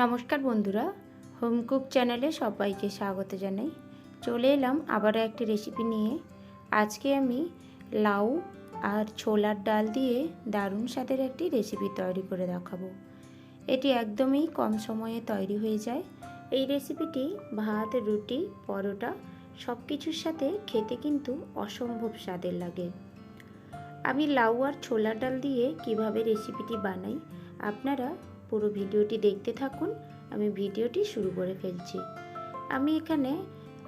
নমস্কার বন্ধুরা home cook চ্যানেলে সবাইকে স্বাগত জানাই। চলে এলাম আবারও একটি রেসিপি নিয়ে। আজকে আমি লাউ আর ছোলার ডাল দিয়ে দারুণ স্বাদের একটি রেসিপি তৈরি করে দেখাবো। এটি একদমই কম সময়ে তৈরি হয়ে যায়। এই রেসিপিটি ভাত, রুটি, পরোটা সব কিছুর সাথে খেতে কিন্তু অসম্ভব স্বাদের লাগে। আমি লাউ আর ছোলার ডাল দিয়ে কীভাবে রেসিপিটি বানাই আপনারা পুরো ভিডিওটি দেখতে থাকুন। আমি ভিডিওটি শুরু করে ফেলছি। আমি এখানে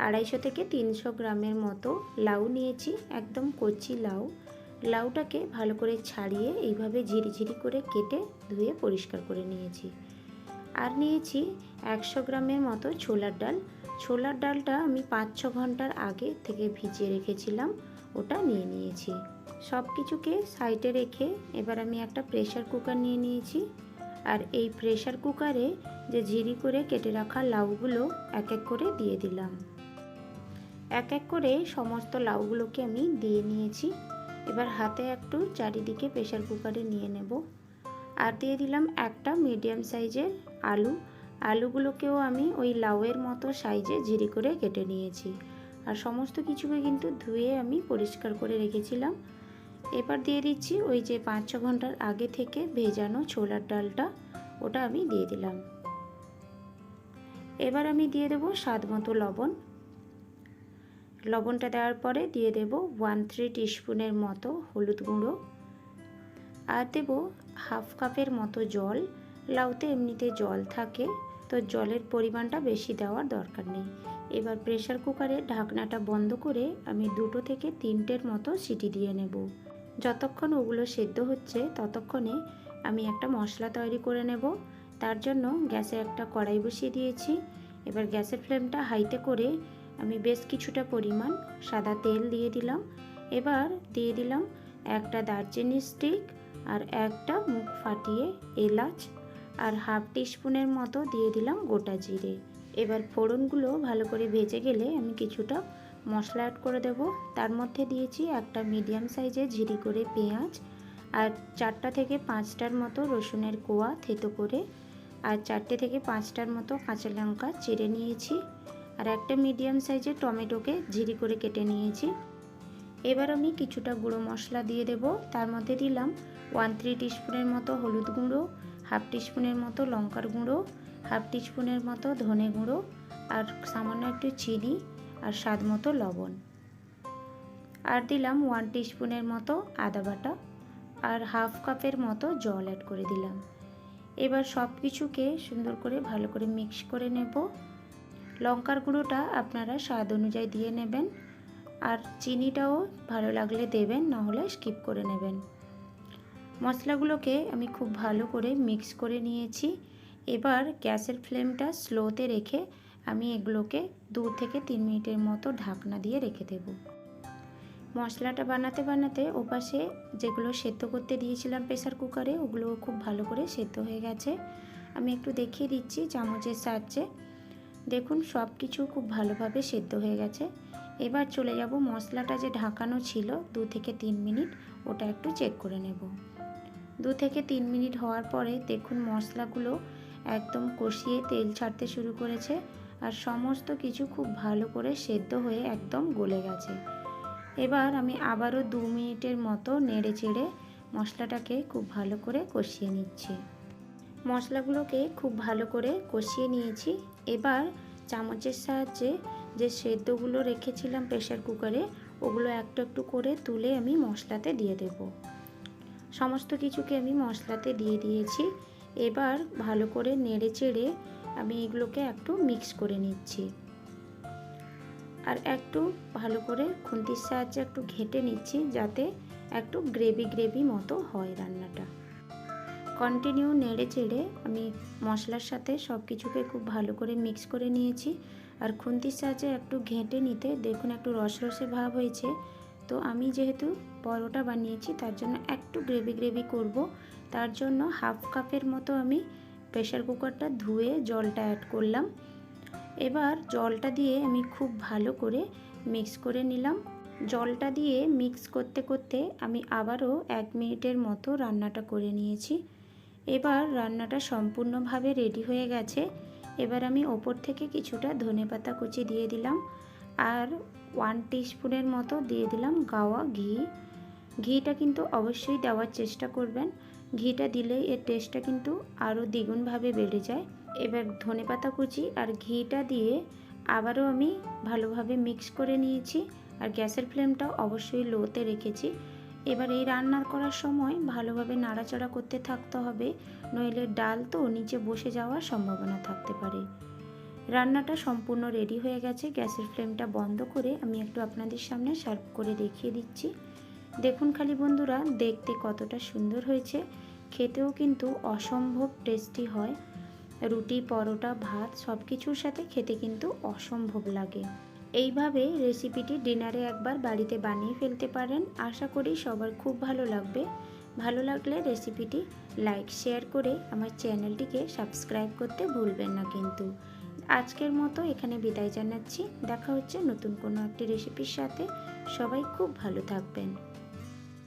আড়াইশো থেকে তিনশো গ্রামের মতো লাউ নিয়েছি, একদম কচি লাউ। লাউটাকে ভালো করে ছাড়িয়ে এইভাবে ঝিরিঝিরি করে কেটে ধুয়ে পরিষ্কার করে নিয়েছি। আর নিয়েছি একশো গ্রামের মতো ছোলার ডাল। ছোলার ডালটা আমি পাঁচ ছ ঘণ্টার আগে থেকে ভিজিয়ে রেখেছিলাম, ওটা নিয়ে নিয়েছি। সব কিছুকে সাইডে রেখে এবার আমি একটা প্রেশার কুকার নিয়ে নিয়েছি। আর এই প্রেশার কুকারে যে ঝিরি করে কেটে রাখা লাউগুলো এক এক করে দিয়ে দিলাম। এক এক করে সমস্ত লাউগুলোকে আমি দিয়ে নিয়েছি। এবার হাতে একটু চারিদিকে প্রেশার কুকারে নিয়ে নেব। আর দিয়ে দিলাম একটা মিডিয়াম সাইজের আলু। আলুগুলোকেও আমি ওই লাউয়ের মতো সাইজে ঝিরি করে কেটে নিয়েছি। আর সমস্ত কিছুকে কিন্তু ধুয়ে আমি পরিষ্কার করে রেখেছিলাম। এবার দিয়ে দিচ্ছি ওই যে পাঁচ ছ ঘণ্টার আগে থেকে ভেজানো ছোলার ডালটা, ওটা আমি দিয়ে দিলাম। এবার আমি দিয়ে দেবো স্বাদ মতো লবণ। লবণটা দেওয়ার পরে দিয়ে দেব ওয়ান থ্রি টিস্পুনের মতো হলুদ গুঁড়ো। আর দেব হাফ কাপের মতো জল। লাউতে এমনিতে জল থাকে, তো জলের পরিমাণটা বেশি দেওয়ার দরকার নেই। এবার প্রেশার কুকারে ঢাকনাটা বন্ধ করে আমি দুটো থেকে তিনটের মতো সিটি দিয়ে নেব। যতক্ষণ ওগুলো সেদ্ধ হচ্ছে ততক্ষণে আমি একটা মশলা তৈরি করে নেব। তার জন্য গ্যাসে একটা কড়াই বসিয়ে দিয়েছি। এবার গ্যাসের ফ্লেমটা হাইতে করে আমি বেশ কিছুটা পরিমাণ সাদা তেল দিয়ে দিলাম। এবার দিয়ে দিলাম একটা দারচিনি স্টিক আর একটা মুখ ফাটিয়ে এলাচ আর হাফ টিস্পুনের মতো দিয়ে দিলাম গোটা জিরে। এবার ফোড়নগুলো ভালো করে ভেজে গেলে আমি কিছুটা মশলা অ্যাড করে দেব। তার মধ্যে দিয়েছি একটা মিডিয়াম সাইজে ঝিরি করে পেঁয়াজ আর চারটা থেকে পাঁচটার মতো রসুনের কোয়া থেতো করে আর চারটে থেকে পাঁচটার মতো কাঁচা লঙ্কা চিড়ে নিয়েছি আর একটা মিডিয়াম সাইজের টমেটোকে ঝিরি করে কেটে নিয়েছি। এবার আমি কিছুটা গুঁড়ো মশলা দিয়ে দেব। তার মধ্যে দিলাম ওয়ান থ্রি টিস্পুনের মতো হলুদ গুঁড়ো হাফ টিস্পুনের মতো লঙ্কার গুঁড়ো হাফ টিস্পুনের মতো ধনে গুঁড়ো আর সামান্য একটু চিনি আর স্বাদ মতো লবণ। আর দিলাম ওয়ান টিস্পুনের মতো আদা বাটা আর হাফ কাপের মতো জল অ্যাড করে দিলাম। এবার সব কিছুকে সুন্দর করে ভালো করে মিক্স করে নেব। লঙ্কার গুঁড়োটা আপনারা স্বাদ অনুযায়ী দিয়ে নেবেন আর চিনিটাও ভালো লাগলে দেবেন না হলে স্কিপ করে নেবেন। মশলাগুলোকে আমি খুব ভালো করে মিক্স করে নিয়েছি। এবার গ্যাসের ফ্লেমটা স্লোতে রেখে আমি এগুলোকে দু থেকে তিন মিনিটের মতো ঢাকনা দিয়ে রেখে দেব। মশলাটা বানাতে বানাতে ওপাশে যেগুলো সেদ্ধ করতে দিয়েছিলাম প্রেসার কুকারে, ওগুলো খুব ভালো করে সেদ্ধ হয়ে গেছে। আমি একটু দেখিয়ে দিচ্ছি চামচের সাহায্যে। দেখুন সব কিছু খুব ভালোভাবে সেদ্ধ হয়ে গেছে। এবার চলে যাব মশলাটা যে ঢাকানো ছিল, দু থেকে তিন মিনিট ওটা একটু চেক করে নেব। দু থেকে তিন মিনিট হওয়ার পরে দেখুন মশলাগুলো একদম কষিয়ে তেল ছাড়তে শুরু করেছে। আর সমস্ত কিছু খুব ভালো করে সেদ্ধ হয়ে একদম গলে গেছে। এবার আমি আবারও দু মিনিটের মতো নেড়ে চেড়ে মশলাটাকে খুব ভালো করে কষিয়ে নিচ্ছি। মশলাগুলোকে খুব ভালো করে কষিয়ে নিয়েছি। এবার চামচের সাহায্যে যে সেদ্ধগুলো রেখেছিলাম প্রেশার কুকারে, ওগুলো একটু একটু করে তুলে আমি মশলাতে দিয়ে দেব। সমস্ত কিছুকে আমি মশলাতে দিয়ে দিয়েছি। এবার ভালো করে নেড়ে চেড়ে আমি এগুলোকে একটু মিক্স করে নিচ্ছি। আর একটু ভালো করে খুন্তির সাহায্যে একটু ঘেটে নিচ্ছি যাতে একটু গ্রেভি গ্রেভি মতো হয় রান্নাটা। কন্টিনিউ নেড়ে চেড়ে আমি মশলার সাথে সব কিছুকে খুব ভালো করে মিক্স করে নিয়েছি। আর খুন্তির সাহায্যে একটু ঘেঁটে নিতে দেখুন একটু রস রসে ভাব হয়েছে। তো আমি যেহেতু পরোটা বানিয়েছি তার জন্য একটু গ্রেভি গ্রেভি করব। তার জন্য হাফ কাপের মতো আমি প্রেশার কুকারটা ধুয়ে জলটা অ্যাড করলাম। এবার জলটা দিয়ে আমি খুব ভালো করে মিক্স করে নিলাম। জলটা দিয়ে মিক্স করতে করতে আমি আবারও এক মিনিটের মতো রান্নাটা করে নিয়েছি। এবার রান্নাটা সম্পূর্ণভাবে রেডি হয়ে গেছে। এবার আমি ওপর থেকে কিছুটা ধনেপাতা কুচি দিয়ে দিলাম আর ওয়ান স্পুনের মতো দিয়ে দিলাম গাওয়া ঘি। ঘিটা কিন্তু অবশ্যই দেওয়ার চেষ্টা করবেন। ঘিটা দিলে এর টেস্টটা কিন্তু আরও দ্বিগুণভাবে বেড়ে যায়। এবার ধনেপাতা কুচি আর ঘিটা দিয়ে আবারও আমি ভালোভাবে মিক্স করে নিয়েছি আর গ্যাসের ফ্লেমটা অবশ্যই লোতে রেখেছি। এবার এই রান্না করার সময় ভালোভাবে নাড়াচাড়া করতে থাকতে হবে, নইলে ডাল তো নিচে বসে যাওয়ার সম্ভাবনা থাকতে পারে। রান্নাটা সম্পূর্ণ রেডি হয়ে গেছে, গ্যাসের ফ্লেমটা বন্ধ করে আমি একটু আপনাদের সামনে সার্ভ করে দেখিয়ে দিচ্ছি। দেখুন খালি বন্ধুরা, দেখতে কতটা সুন্দর হয়েছে। খেতেও কিন্তু অসম্ভব টেস্টি হয়। রুটি, পরোটা, ভাত সব কিছুর সাথে খেতে কিন্তু অসম্ভব লাগে। এইভাবে রেসিপিটি ডিনারে একবার বাড়িতে বানিয়ে ফেলতে পারেন। আশা করি সবার খুব ভালো লাগবে। ভালো লাগলে রেসিপিটি লাইক শেয়ার করে আমার চ্যানেলটিকে সাবস্ক্রাইব করতে ভুলবেন না কিন্তু। আজকের মতো এখানে বিদায় জানাচ্ছি। দেখা হচ্ছে নতুন কোনো একটি রেসিপির সাথে। সবাই খুব ভালো থাকবেন।